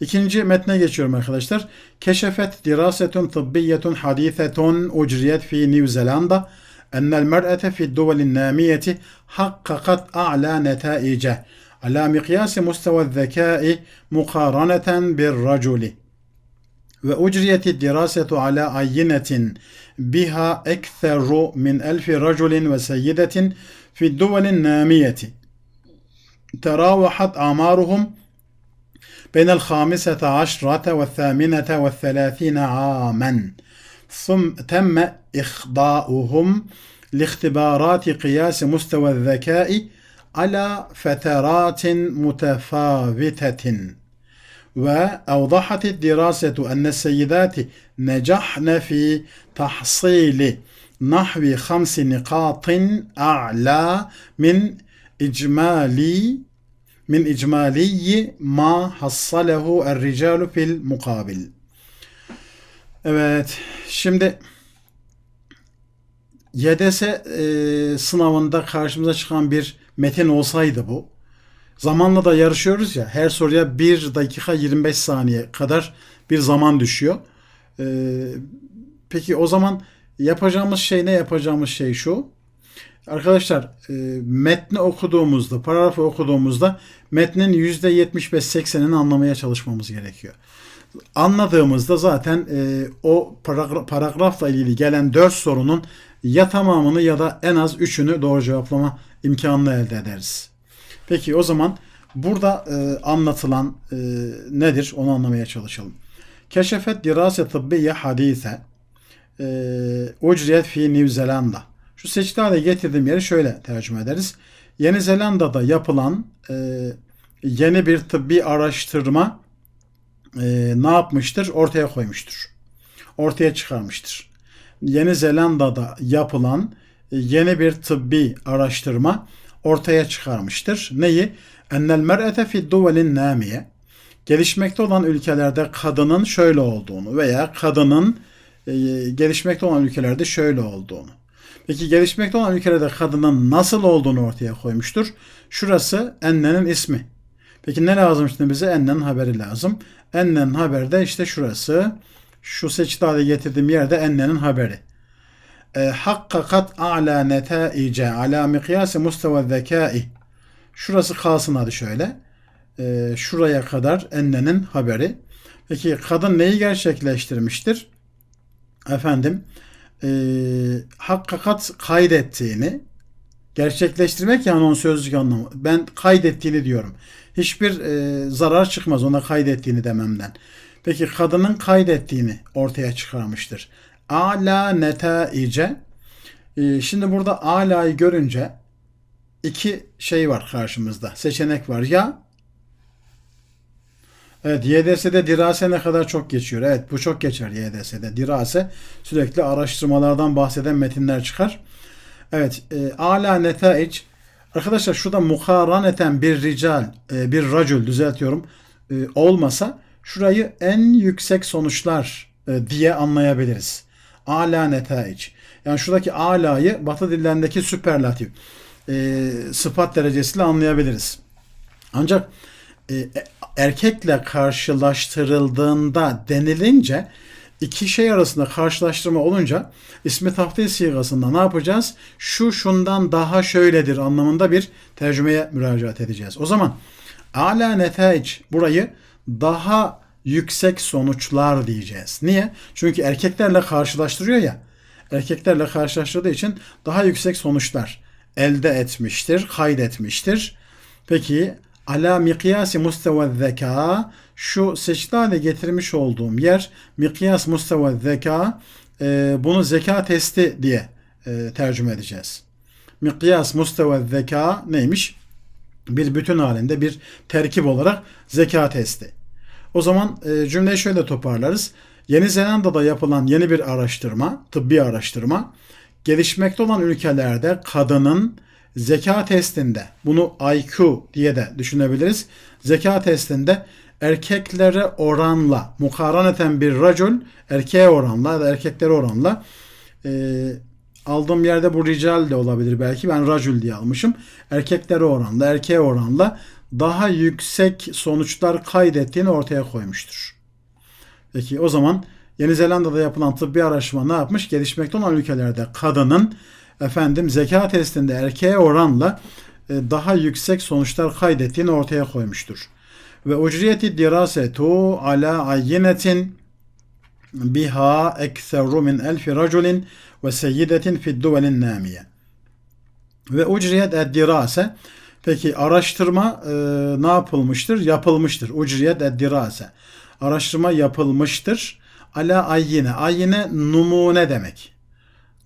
İkinci metne geçiyorum arkadaşlar. Keşefet dirasetun tıbbiyetun hadithetun ucriyet fi New Zelanda أن المرأة في الدول النامية حققت أعلى نتائج على مقياس مستوى الذكاء مقارنة بالرجل وأجريت الدراسة على عينة بها أكثر من ألف رجل وسيدة في الدول النامية تراوحت أعمارهم بين الخامسة عشرة والثامنة والثلاثين عاما. ثم تم إخضاؤهم لاختبارات قياس مستوى الذكاء على فترات متفاوتة. وأوضحت الدراسة أن السيدات نجحن في تحصيل نحو خمس نقاط أعلى من إجمالي min icmaliyi ma hassalehu er-ricalu fil mukabil. Evet. Şimdi YDS e, sınavında karşımıza çıkan bir metin olsaydı bu. Zamanla da yarışıyoruz ya. Her soruya 1 dakika 25 saniye kadar bir zaman düşüyor. E, peki o zaman yapacağımız şey ne? Yapacağımız şey şu. Arkadaşlar e, metni okuduğumuzda, paragrafı okuduğumuzda metnin %75-80'ini anlamaya çalışmamız gerekiyor anladığımızda zaten e, o paragra- paragrafla ilgili gelen 4 sorunun ya tamamını ya da en az 3'ünü doğru cevaplama imkanını elde ederiz. Peki o zaman burada e, anlatılan e, nedir onu anlamaya çalışalım. Keşefet dirase tıbbiye hadise e, ucriyet fi New Zelanda. Şu seçili hale getirdiğim yeri şöyle tercüme ederiz. Yeni Zelanda'da yapılan e, yeni bir tıbbi araştırma e, ne yapmıştır? Ortaya koymuştur. Ortaya çıkarmıştır. Yeni Zelanda'da yapılan e, yeni bir tıbbi araştırma ortaya çıkarmıştır. Neyi? Ennel mer'ete fid duvelin namiye. Gelişmekte olan ülkelerde kadının şöyle olduğunu veya kadının e, gelişmekte olan ülkelerde şöyle olduğunu. Peki gelişmekte olan ülkelerde kadının nasıl olduğunu ortaya koymuştur. Şurası ennenin ismi. Peki ne lazım şimdi bize? Ennenin haberi lazım. Ennenin haberi de işte şurası. Şu seçili hale getirdiğim yerde ennenin haberi. E, hakkakat a'la netaice ala mikyasi mustafa zekai. Şurası kalsın hadi şöyle. E, şuraya kadar ennenin haberi. Peki kadın neyi gerçekleştirmiştir? Efendim e, hakkakat kaydettiğini gerçekleştirmek yani onun sözlük anlamı. Ben kaydettiğini diyorum. Hiçbir e, zarar çıkmaz ona kaydettiğini dememden. Peki kadının kaydettiğini ortaya çıkarmıştır. Ala netaice. E, şimdi burada ala'yı görünce iki şey var karşımızda. Seçenek var. Ya Evet YDS'de dirase ne kadar çok geçiyor. Evet bu çok geçer YDS'de. Dirase sürekli araştırmalardan bahseden metinler çıkar. Evet e, ala netaic Arkadaşlar şurada mukaraneten bir rical, e, bir racül düzeltiyorum e, olmasa şurayı en yüksek sonuçlar e, diye anlayabiliriz. Ala netaic. Yani şuradaki ala'yı batı dillerindeki süperlatif sıfat derecesiyle anlayabiliriz. Ancak erkekle karşılaştırıldığında denilince iki şey arasında karşılaştırma olunca ismi taftil sigasında ne yapacağız? Şu şundan daha şöyledir anlamında bir tercümeye müracaat edeceğiz. O zaman ala netaic burayı daha yüksek sonuçlar diyeceğiz. Niye? Çünkü erkeklerle karşılaştırıyor ya. Erkeklerle karşılaştırdığı için daha yüksek sonuçlar elde etmiştir, kaydetmiştir. Peki ala mikyasi mustawa zeka şu seçili hale getirmiş olduğum yer mikyas mustawa zeka e, bunu zeka testi diye e, tercüme edeceğiz. Mikyas mustawa zeka neymiş? Bir bütün halinde bir terkip olarak zeka testi. O zaman e, cümleyi şöyle toparlarız. Yeni Zelanda'da yapılan yeni bir araştırma, tıbbi araştırma, gelişmekte olan ülkelerde kadının zeka testinde, bunu IQ diye de düşünebiliriz. Zeka testinde erkeklere oranla, mukaraneten bir racul, erkeğe oranla ya da erkeklere oranla e, aldığım yerde bu rical de olabilir belki. Ben racul diye almışım. Erkeklere oranla, erkeğe oranla daha yüksek sonuçlar kaydettiğini ortaya koymuştur. Peki o zaman Yeni Zelanda'da yapılan tıbbi araştırma ne yapmış? Gelişmekte olan ülkelerde kadının efendim zeka testinde erkeğe oranla e, daha yüksek sonuçlar kaydettiğini ortaya koymuştur. Ve ucriyeti dirasetu ala ayyinetin biha ekseru min elfi raculin ve seyyidetin fid duvelin namiye. Ve ucriyet eddirase Peki araştırma e, ne yapılmıştır? Yapılmıştır. Ucriyet eddirase. Araştırma yapılmıştır. Ala ayyine. Ayyine numune demek.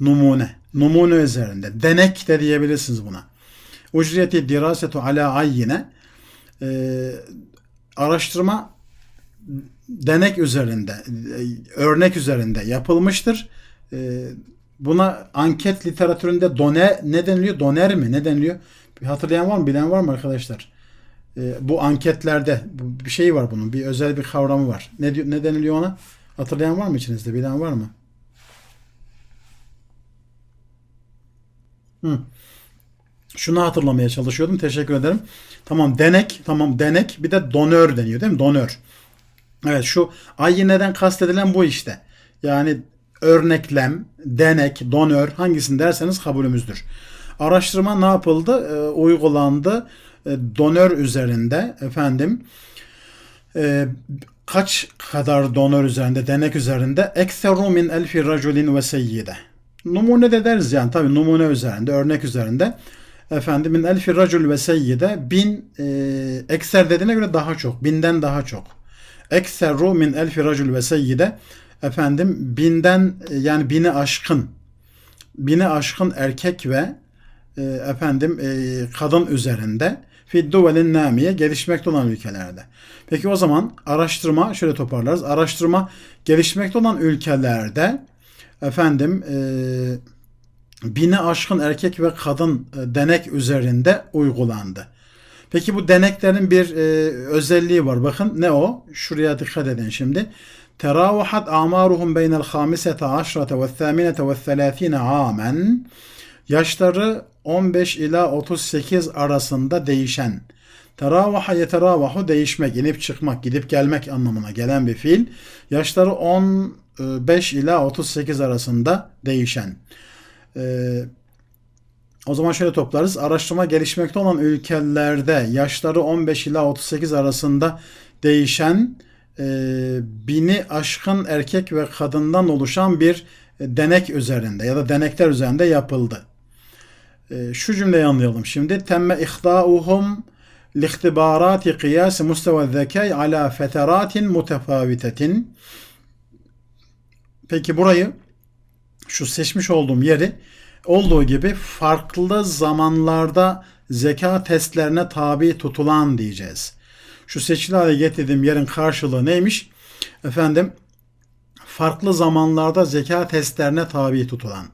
Numune. Numune üzerinde. Denek de diyebilirsiniz buna. Ucriyeti dirasetu ala ayyine. E, araştırma denek üzerinde, e, örnek üzerinde yapılmıştır. E, buna anket literatüründe done ne deniliyor? Doner mi? Ne deniliyor? Hatırlayan var mı? Bilen var mı arkadaşlar? E, bu anketlerde bir şey var bunun. Bir özel bir kavramı var. Ne, ne deniliyor ona? Hatırlayan var mı içinizde? Bilen var mı? Hı. Şunu hatırlamaya çalışıyordum. Teşekkür ederim. Tamam denek. Tamam denek. Bir de donör deniyor değil mi? Donör. Evet şu ayineden kastedilen bu işte. Yani örneklem, denek, donör hangisini derseniz kabulümüzdür. Araştırma ne yapıldı? E, uygulandı. E, donör üzerinde efendim e, kaç kadar donör üzerinde, denek üzerinde ekseru min elfi raculin ve seyyide. Numune de deriz yani tabi numune üzerinde, örnek üzerinde. Efendim min elfi racul ve seyyide bin e, ekser dediğine göre daha çok, binden daha çok. Ekseru min elfi racul ve seyyide efendim binden yani bini aşkın bini aşkın erkek ve e, efendim e, kadın üzerinde fi duvelin namiye gelişmekte olan ülkelerde. Peki o zaman araştırma şöyle toparlarız. Araştırma gelişmekte olan ülkelerde efendim e, bini aşkın erkek ve kadın e, denek üzerinde uygulandı. Peki bu deneklerin bir e, özelliği var. Bakın ne o? Şuraya dikkat edin şimdi. Teravahat amaruhum beynel hamisete aşrate ve thaminete ve thelâthine amen. Yaşları 15 ila 38 arasında değişen. Teravaha yeteravahu değişmek, inip çıkmak, gidip gelmek anlamına gelen bir fiil. Yaşları 15 ila 38 arasında değişen. Ee, o zaman şöyle toplarız. Araştırma gelişmekte olan ülkelerde yaşları 15 ila 38 arasında değişen e, bini aşkın erkek ve kadından oluşan bir denek üzerinde ya da denekler üzerinde yapıldı. E, şu cümleyi anlayalım şimdi. Temme ihdauhum lihtibarati kıyas mustava zekay ala feteratin mutefavitetin. Peki burayı şu seçmiş olduğum yeri olduğu gibi farklı zamanlarda zeka testlerine tabi tutulan diyeceğiz. Şu seçili hale getirdiğim yerin karşılığı neymiş? Efendim farklı zamanlarda zeka testlerine tabi tutulan.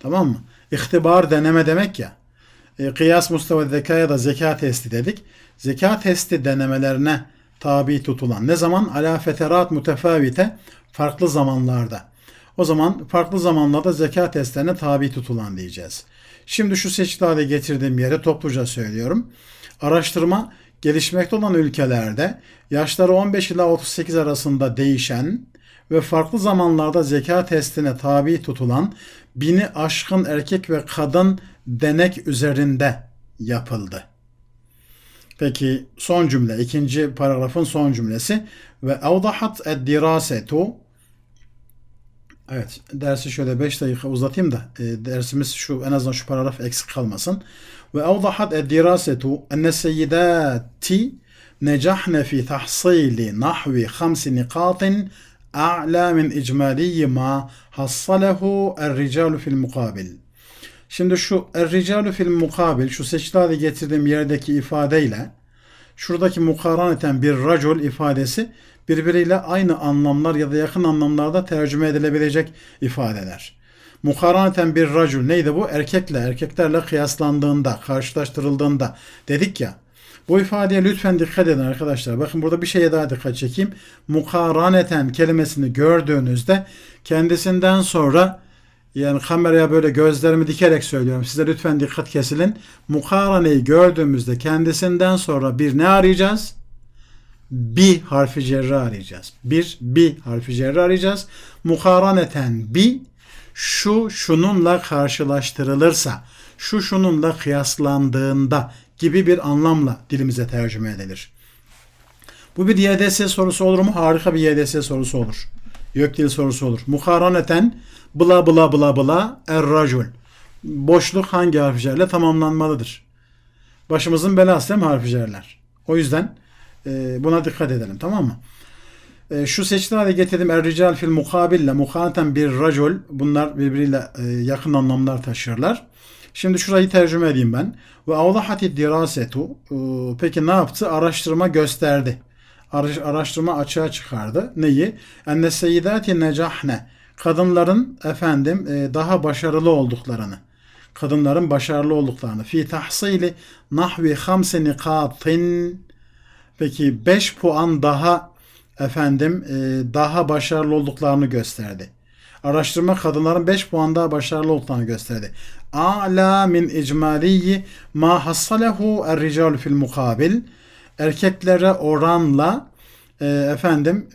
Tamam mı? İhtibar deneme demek ya. E, kıyas mustafa zekaya da zeka testi dedik. Zeka testi denemelerine tabi tutulan. Ne zaman? Ala feterat mutefavite farklı zamanlarda. O zaman farklı zamanlarda zeka testlerine tabi tutulan diyeceğiz. Şimdi şu seçili hale getirdiğim yere topluca söylüyorum. Araştırma gelişmekte olan ülkelerde yaşları 15 ila 38 arasında değişen ve farklı zamanlarda zeka testine tabi tutulan bini aşkın erkek ve kadın denek üzerinde yapıldı. Peki son cümle, ikinci paragrafın son cümlesi ve evdahat ed-dirasetu Evet, dersi şöyle 5 dakika uzatayım da e, dersimiz şu en azından şu paragraf eksik kalmasın. Ve evdahat ed-dirasetu enne seyyidati necahne fi tahsili nahvi khamsi nikatin a'la min icmaliyi ma hassalehu er-ricalu fil mukabil. Şimdi şu er-ricalu fil mukabil şu seçilade getirdiğim yerdeki ifadeyle şuradaki mukaraneten bir racul ifadesi birbiriyle aynı anlamlar ya da yakın anlamlarda tercüme edilebilecek ifadeler. Mukaraneten bir racul neydi bu? Erkekle, erkeklerle kıyaslandığında, karşılaştırıldığında dedik ya. Bu ifadeye lütfen dikkat edin arkadaşlar. Bakın burada bir şeye daha dikkat çekeyim. Mukaraneten kelimesini gördüğünüzde kendisinden sonra Yani kameraya böyle gözlerimi dikerek söylüyorum. Size lütfen dikkat kesilin. Mukaraneyi gördüğümüzde kendisinden sonra bir ne arayacağız? Bi harfi cerri arayacağız. Bir bi harfi cerri arayacağız. Mukaraneten bi şu şununla karşılaştırılırsa, şu şununla kıyaslandığında gibi bir anlamla dilimize tercüme edilir. Bu bir YDS sorusu olur mu? Harika bir YDS sorusu olur. Gökdil sorusu olur. Mukaraneten bla bla bla bla er-racul. Boşluk hangi harflerle tamamlanmalıdır? Başımızın belası değil mi harflerler? O yüzden e, buna dikkat edelim tamam mı? E, şu seçtiği hale getirdim. Er-rical fil mukabille mukaneten bir racul. Bunlar birbiriyle e, yakın anlamlar taşırlar. Şimdi şurayı tercüme edeyim ben. Ve avdahati dirasetu. E, peki ne yaptı? Araştırma gösterdi. Araş- Araştırma açığa çıkardı. Neyi? Enne seyyidati necahne. Kadınların efendim e, daha başarılı olduklarını. Kadınların başarılı olduklarını. Fi tahsili nahvi hamse nikatin. Peki 5 puan daha efendim e, daha başarılı olduklarını gösterdi. Araştırma kadınların 5 puan daha başarılı olduklarını gösterdi. A'la min icmaliyi ma hassalehu er-ricalu fil mukabil. Erkeklere oranla e, efendim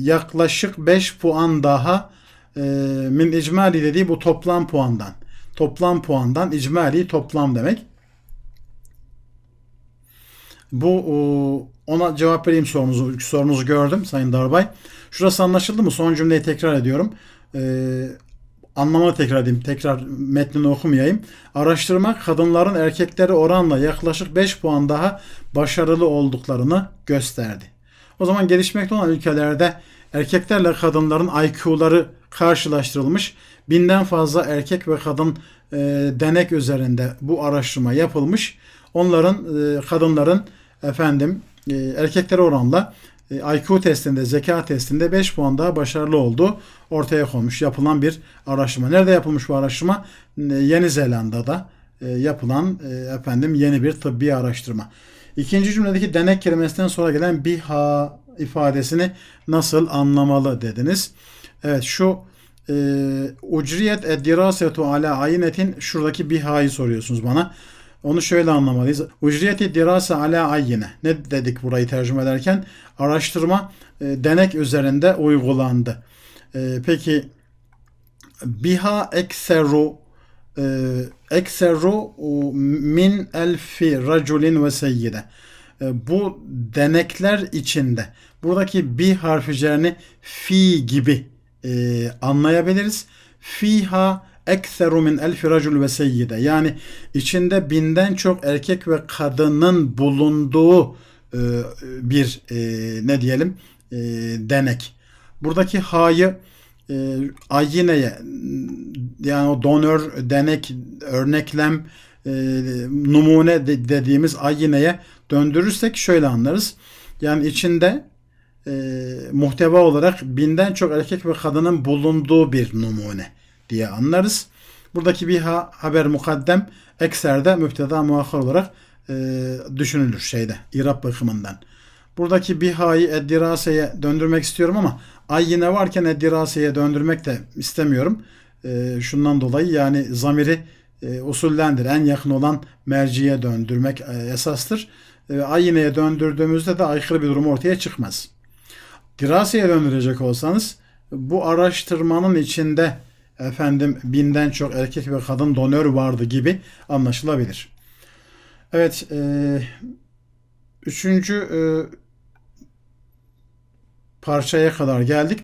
yaklaşık 5 puan daha e, min icmali dediği bu toplam puandan. Toplam puandan icmali toplam demek. Bu ona cevap vereyim sorunuzu. Sorunuzu gördüm Sayın Darbay. Şurası anlaşıldı mı? Son cümleyi tekrar ediyorum. Ee, anlamını tekrar edeyim. Tekrar metnini okumayayım. Araştırma kadınların erkeklere oranla yaklaşık 5 puan daha başarılı olduklarını gösterdi. O zaman gelişmekte olan ülkelerde erkeklerle kadınların IQ'ları karşılaştırılmış. Binden fazla erkek ve kadın e, denek üzerinde bu araştırma yapılmış. Onların e, kadınların efendim e, erkeklere oranla e, IQ testinde, zeka testinde 5 puan daha başarılı olduğu ortaya konmuş. Yapılan bir araştırma. Nerede yapılmış bu araştırma? E, Yeni Zelanda'da yapılan efendim yeni bir tıbbi araştırma. İkinci cümledeki denek kelimesinden sonra gelen biha ifadesini nasıl anlamalı dediniz. Evet şu ucriyet eddirasetu ala ayinetin şuradaki biha'yı soruyorsunuz bana. Onu şöyle anlamalıyız. Ucriyeti dirase ala ayine. Ne dedik burayı tercüme ederken? Araştırma e, denek üzerinde uygulandı. E, peki biha ekseru e, ekseru min elfi raculin ve seyyide. Bu denekler içinde buradaki bi harficerini fi gibi anlayabiliriz. Fiha ekseru min elfi racul ve seyyide. Yani içinde binden çok erkek ve kadının bulunduğu e, bir e, ne diyelim e, denek. Buradaki ha'yı e, ayineye yani o donör, denek, örneklem, e, numune de- dediğimiz ayineye döndürürsek şöyle anlarız. Yani içinde e, muhteva olarak binden çok erkek ve kadının bulunduğu bir numune diye anlarız. Buradaki bir ha, haber mukaddem ekserde müpteda muakhar olarak e, düşünülür şeyde irab bakımından. Buradaki biha'yı eddiraseye döndürmek istiyorum ama ay yine varken eddiraseye döndürmek de istemiyorum. E, şundan dolayı yani zamiri e, usullendir. En yakın olan merciye döndürmek e, esastır. E, ay yineye döndürdüğümüzde de aykırı bir durum ortaya çıkmaz. Diraseye döndürecek olsanız bu araştırmanın içinde efendim binden çok erkek ve kadın donör vardı gibi anlaşılabilir. Evet, e, üçüncü e, parçaya kadar geldik.